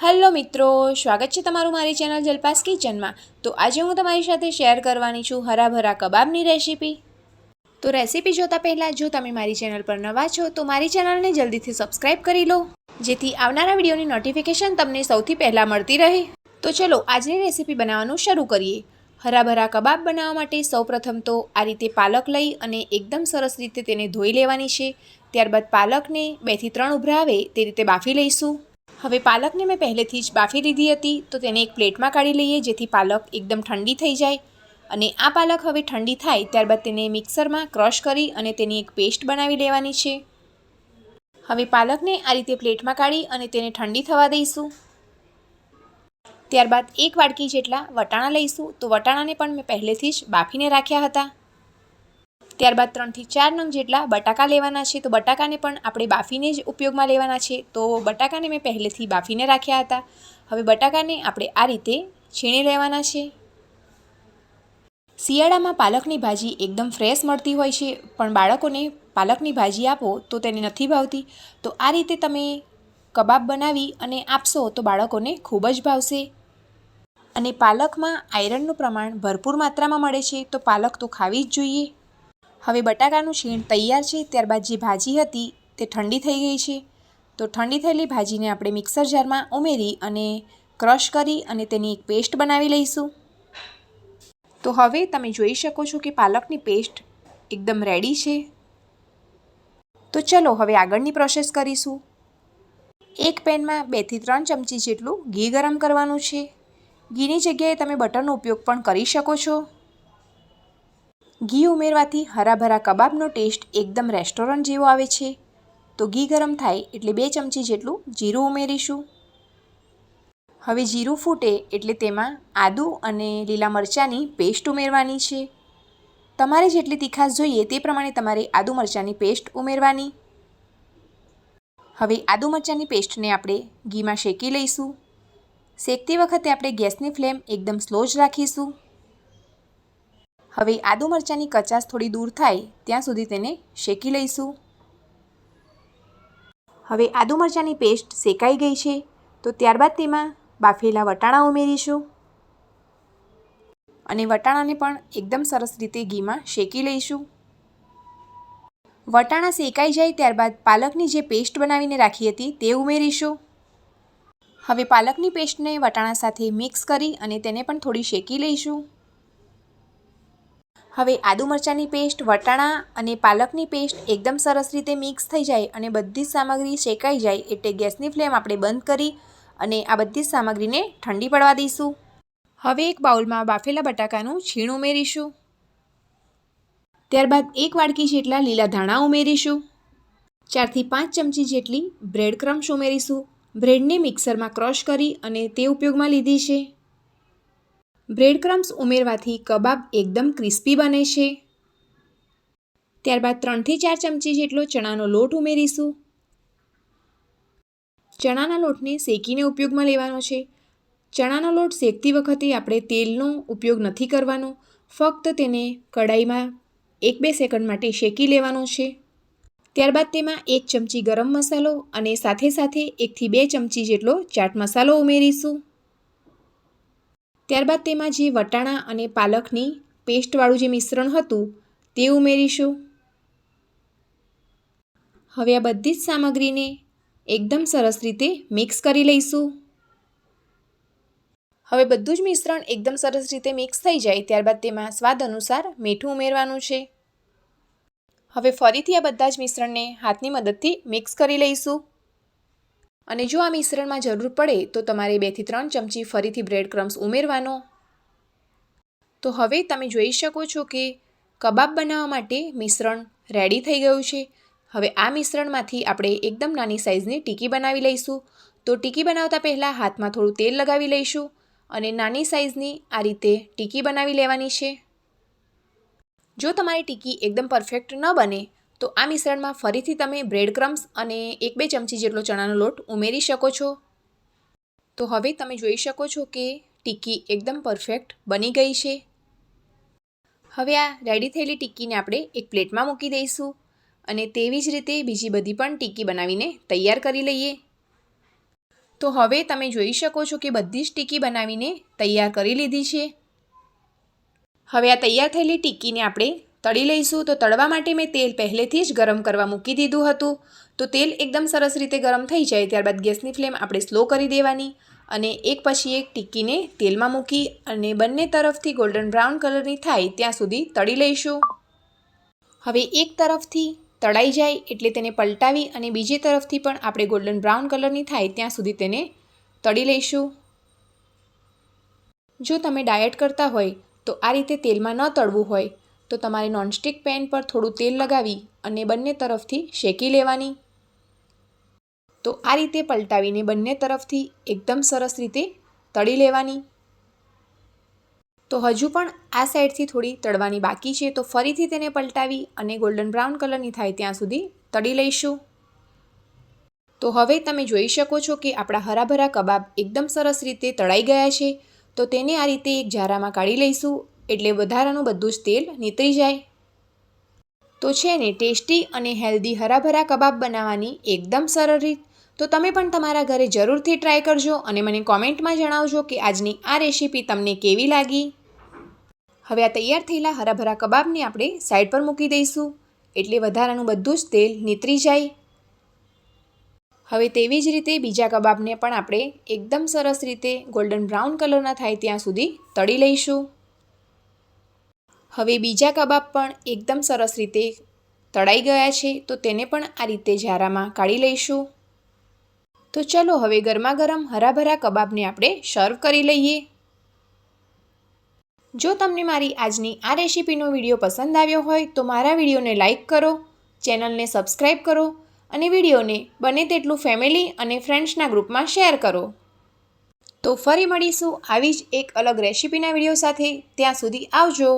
Hello મિત્રો, સ્વાગત છે તમારું મારી ચેનલ જલપાસ કિચનમાં. તો આજે હું તમારી સાથે શેર કરવાની છું હરાભરા કબાબની રેસીપી. તો રેસીપી જોતાં પહેલાં, જો તમે મારી ચેનલ પર નવા છો, તો મારી ચેનલને જલ્દીથી સબસ્ક્રાઈબ કરી લો, જેથી આવનારા વિડીયોની નોટિફિકેશન તમને સૌથી પહેલાં મળતી રહે. તો ચલો, આજની રેસીપી બનાવવાનું શરૂ કરીએ. હરાભરા કબાબ બનાવવા માટે સૌપ્રથમ તો આ રીતે પાલક લઈ અને એકદમ સરસ રીતે તેને ધોઈ લેવાની છે. ત્યારબાદ પાલકને બેથી ત્રણ ઉભરા આવે તે રીતે બાફી લઈશું. હવે પાલકને મેં પહેલેથી જ બાફી લીધી હતી, તો તેને એક પ્લેટમાં કાઢી લઈએ, જેથી પાલક એકદમ ઠંડી થઈ જાય. અને આ પાલક હવે ઠંડી થાય, ત્યારબાદ તેને મિક્સરમાં ક્રશ કરી અને તેની એક પેસ્ટ બનાવી લેવાની છે. હવે પાલકને આ રીતે પ્લેટમાં કાઢી અને તેને ઠંડી થવા દઈશું. ત્યારબાદ એક વાડકી જેટલા વટાણા લઈશું, તો વટાણાને પણ મેં પહેલેથી જ બાફીને રાખ્યા હતા. ત્યારબાદ ત્રણથી ચાર નંગ જેટલા બટાકા લેવાના છે. તો બટાકાને પણ આપણે બાફીને જ ઉપયોગમાં લેવાના છે. તો બટાકાને મેં પહેલેથી બાફીને રાખ્યા હતા. હવે બટાકાને આપણે આ રીતે છીણી લેવાના છે. શિયાળામાં પાલકની ભાજી એકદમ ફ્રેશ મળતી હોય છે. પણ બાળકોને પાલકની ભાજી આપો તો તેને નથી ભાવતી. તો આ રીતે તમે કબાબ બનાવી અને આપશો તો બાળકોને ખૂબ જ ભાવશે. અને પાલકમાં આયરનનું પ્રમાણ ભરપૂર માત્રામાં મળે છે. તો પાલક તો ખાવી જ જોઈએ. હવે બટાકાનું છીણ તૈયાર છે, ત્યારબાદ જે ભાજી હતી તે ઠંડી થઈ ગઈ છે. તો ઠંડી થયેલી ભાજીને આપણે મિક્સર જારમાં ઉમેરી અને ક્રશ કરી અને તેની એક પેસ્ટ બનાવી લઈશું. તો હવે તમે જોઈ શકો છો કે પાલકની પેસ્ટ એકદમ રેડી છે. તો ચલો હવે આગળની પ્રોસેસ કરીશું. એક પેનમાં બેથી ત્રણ ચમચી જેટલું ઘી ગરમ કરવાનું છે. ઘીની જગ્યાએ તમે બટરનો ઉપયોગ પણ કરી શકો છો. ઘી ઉમેરવાથી હરાભરા કબાબનો ટેસ્ટ એકદમ રેસ્ટોરન્ટ જેવો આવે છે. તો ઘી ગરમ થાય એટલે બે ચમચી જેટલું જીરું ઉમેરીશું. હવે જીરું ફૂટે એટલે તેમાં આદું અને લીલા મરચાંની પેસ્ટ ઉમેરવાની છે. તમારે જેટલી તીખાશ જોઈએ તે પ્રમાણે તમારે આદુ મરચાંની પેસ્ટ ઉમેરવાની. હવે આદુ મરચાંની પેસ્ટને આપણે ઘીમાં શેકી લઈશું. શેકતી વખતે આપણે ગેસની ફ્લેમ એકદમ સ્લો જ રાખીશું. હવે આદુ મરચાંની કચાશ થોડી દૂર થાય, ત્યાં સુધી તેને શેકી લઈશું. હવે આદુ મરચાંની પેસ્ટ શેકાઈ ગઈ છે, તો ત્યારબાદ તેમાં બાફેલા વટાણા ઉમેરીશું. અને વટાણાને પણ એકદમ સરસ રીતે ઘીમાં શેકી લઈશું. વટાણા શેકાઈ જાય ત્યારબાદ પાલકની જે પેસ્ટ બનાવીને રાખી હતી તે ઉમેરીશું. હવે પાલકની પેસ્ટને વટાણા સાથે મિક્સ કરી અને તેને પણ થોડી શેકી લઈશું. હવે આદુ મરચાંની પેસ્ટ, વટાણા અને પાલકની પેસ્ટ એકદમ સરસ રીતે મિક્સ થઈ જાય અને બધી જ સામગ્રી શેકાઈ જાય એટલે ગેસની ફ્લેમ આપણે બંધ કરી અને આ બધી જ સામગ્રીને ઠંડી પડવા દઈશું. હવે એક બાઉલમાં બાફેલા બટાકાનું છીણ ઉમેરીશું. ત્યારબાદ એક વાડકી જેટલા લીલા ધાણા ઉમેરીશું. ચારથી પાંચ ચમચી જેટલી બ્રેડ ક્રમ્સ ઉમેરીશું. બ્રેડને મિક્સરમાં ક્રશ કરી અને તે ઉપયોગમાં લીધી છે. બ્રેડ ક્રમ્સ ઉમેરવાથી કબાબ એકદમ ક્રિસ્પી બને છે. ત્યારબાદ ત્રણથી ચાર ચમચી જેટલો ચણાનો લોટ ઉમેરીશું. ચણાના લોટને શેકીને ઉપયોગમાં લેવાનો છે. ચણાનો લોટ શેકતી વખતે આપણે તેલનો ઉપયોગ નથી કરવાનો. ફક્ત તેને કડાઈમાં એક બે સેકન્ડ માટે શેકી લેવાનો છે. ત્યારબાદ તેમાં એક ચમચી ગરમ મસાલો અને સાથે સાથે એકથી બે ચમચી જેટલો ચાટ મસાલો ઉમેરીશું. ત્યારબાદ તેમાં જે વટાણા અને પાલકની પેસ્ટવાળું જે મિશ્રણ હતું તે ઉમેરીશું. હવે આ બધી જ સામગ્રીને એકદમ સરસ રીતે મિક્સ કરી લઈશું. હવે બધું જ મિશ્રણ એકદમ સરસ રીતે મિક્સ થઈ જાય ત્યારબાદ તેમાં સ્વાદ અનુસાર મીઠું ઉમેરવાનું છે. હવે ફરીથી આ બધા જ મિશ્રણને હાથની મદદથી મિક્સ કરી લઈશું. અને જો આ મિશ્રણમાં જરૂર પડે તો તમારે બેથી ત્રણ ચમચી ફરીથી બ્રેડ ક્રમ્સ ઉમેરવાનો. તો હવે તમે જોઈ શકો છો કે કબાબ બનાવવા માટે મિશ્રણ રેડી થઈ ગયું છે. હવે આ મિશ્રણમાંથી આપણે એકદમ નાની સાઇઝની ટીકી બનાવી લઈશું. તો ટીકી બનાવતા પહેલાં હાથમાં થોડું તેલ લગાવી લઈશું અને નાની સાઇઝની આ રીતે ટીકી બનાવી લેવાની છે. જો તમારી ટીકી એકદમ પરફેક્ટ ન બને તો આ મિશ્રણમાં ફરીથી તમે બ્રેડ ક્રમ્સ અને એક બે ચમચી જેટલો ચણાનો લોટ ઉમેરી શકો છો. તો હવે તમે જોઈ શકો છો કે ટીકી એકદમ પરફેક્ટ બની ગઈ છે. હવે આ રેડી થયેલી ટીકીને આપણે એક પ્લેટમાં મૂકી દઈશું અને તેવી જ રીતે બીજી બધી પણ ટીકી બનાવીને તૈયાર કરી લઈએ. તો હવે તમે જોઈ શકો છો કે બધી જ ટીકી બનાવીને તૈયાર કરી લીધી છે. હવે આ તૈયાર થયેલી ટીકીને આપણે તળી લઈશું તો તળવા માટે મેં તેલ પહેલેથી જ ગરમ કરવા મૂકી દીધું હતું. તો તેલ એકદમ સરસ રીતે ગરમ થઈ જાય ત્યારબાદ ગેસની ફ્લેમ આપણે સ્લો કરી દેવાની અને એક પછી એક ટીકીને તેલમાં મૂકી અને બંને તરફથી ગોલ્ડન બ્રાઉન કલરની થાય ત્યાં સુધી તળી લઈશું. હવે એક તરફથી તળાઈ જાય એટલે તેને પલટાવી અને બીજી તરફથી પણ આપણે ગોલ્ડન બ્રાઉન કલરની થાય ત્યાં સુધી તેને તળી લઈશું. જો તમે ડાયટ કરતા હોય તો આ રીતે તેલમાં ન તળવું હોય. તો તમારે નોનસ્ટિક પેન પર થોડું તેલ લગાવી અને બંને તરફથી શેકી લેવાની. તો આ રીતે પલટાવીને બંને તરફથી એકદમ સરસ રીતે તળી લેવાની. તો હજુ પણ આ સાઈડથી થોડી તળવાની બાકી છે, તો ફરીથી તેને પલટાવી અને ગોલ્ડન બ્રાઉન કલરની થાય ત્યાં સુધી તળી લઈશું. તો હવે તમે જોઈ શકો છો કે આપણા હરાભરા કબાબ એકદમ સરસ રીતે તળાઈ ગયા છે, તો તેને આ રીતે એક જારામાં કાઢી લઈશું એટલે વધારાનું બધું જ તેલ નીતરી જાય. તો છે ને, ટેસ્ટી અને હેલ્ધી હરાભરા કબાબ બનાવવાની એકદમ સરળ રીત. તો તમે પણ તમારા ઘરે જરૂરથી ટ્રાય કરજો અને મને કોમેન્ટમાં જણાવજો કે આજની આ રેસીપી તમને કેવી લાગી. હવે આ તૈયાર થયેલા હરાભરા કબાબને આપણે સાઈડ પર મૂકી દઈશું. એટલે વધારાનું બધું જ તેલ નીતરી જાય. હવે તેવી જ રીતે બીજા કબાબને પણ આપણે એકદમ સરસ રીતે ગોલ્ડન બ્રાઉન કલરના થાય ત્યાં સુધી તળી લઈશું. હવે બીજા કબાબ પણ એકદમ સરસ રીતે તળાઈ ગયા છે, તો તેને પણ આ રીતે ઝારામાં કાઢી લઈશું. તો ચલો હવે ગરમા ગરમ હરાભરા કબાબને આપણે સર્વ કરી લઈએ. જો તમને મારી આજની આ રેસીપીનો વીડિયો પસંદ આવ્યો હોય, તો મારા વિડીયોને લાઇક કરો, ચેનલને સબસ્ક્રાઈબ કરો અને વિડીયોને બને તેટલું ફેમિલી અને ફ્રેન્ડ્સના ગ્રુપમાં શેર કરો. તો ફરી મળીશું આવી જ એક અલગ રેસીપીના વીડિયો સાથે. ત્યાં સુધી આવજો.